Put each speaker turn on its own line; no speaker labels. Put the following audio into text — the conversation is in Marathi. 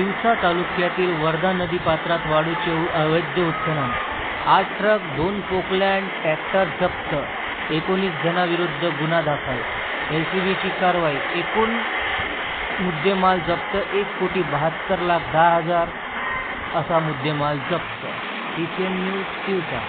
औसा तालुक्यातील वर्धा नदी पात्रात वाळूचे अवैध उत्खनन. आठ ट्रक दोन पोकलँड ट्रॅक्टर जप्त. एकोणीस जणांविरुद्ध गुन्हा दाखल. एलसीबीची कारवाई. एकूण मुद्देमाल जप्त. एक कोटी बहात्तर लाख दहा हजार असा मुद्देमाल जप्त. टीसीएन न्यूज दिवसा